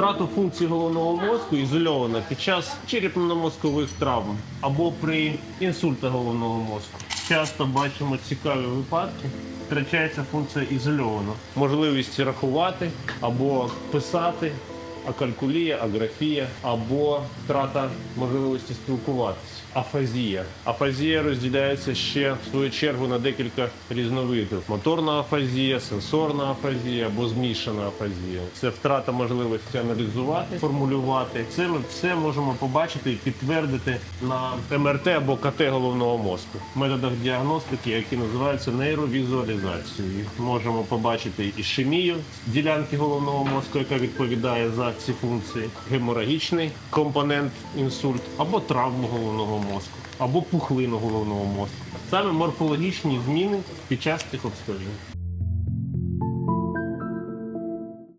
Втрату функції головного мозку ізольована під час черепно-мозкових травм або при інсульті головного мозку. Часто бачимо цікаві випадки. Втрачається функція ізольовано. Можливість рахувати або писати, акалькулія, аграфія або втрата можливості спілкуватися. Афазія. Афазія розділяється ще в свою чергу на декілька різновидів: моторна афазія, сенсорна афазія або змішана афазія. Це втрата можливості аналізувати, формулювати. Це ми все можемо побачити і підтвердити на МРТ або КТ головного мозку. Методах діагностики, які називаються нейровізуалізацією. Можемо побачити ішемію ділянки головного мозку, яка відповідає за ці функції, геморагічний компонент інсульт або травму головного мозку, або пухлину головного мозку. Саме морфологічні зміни під час цих обстежень.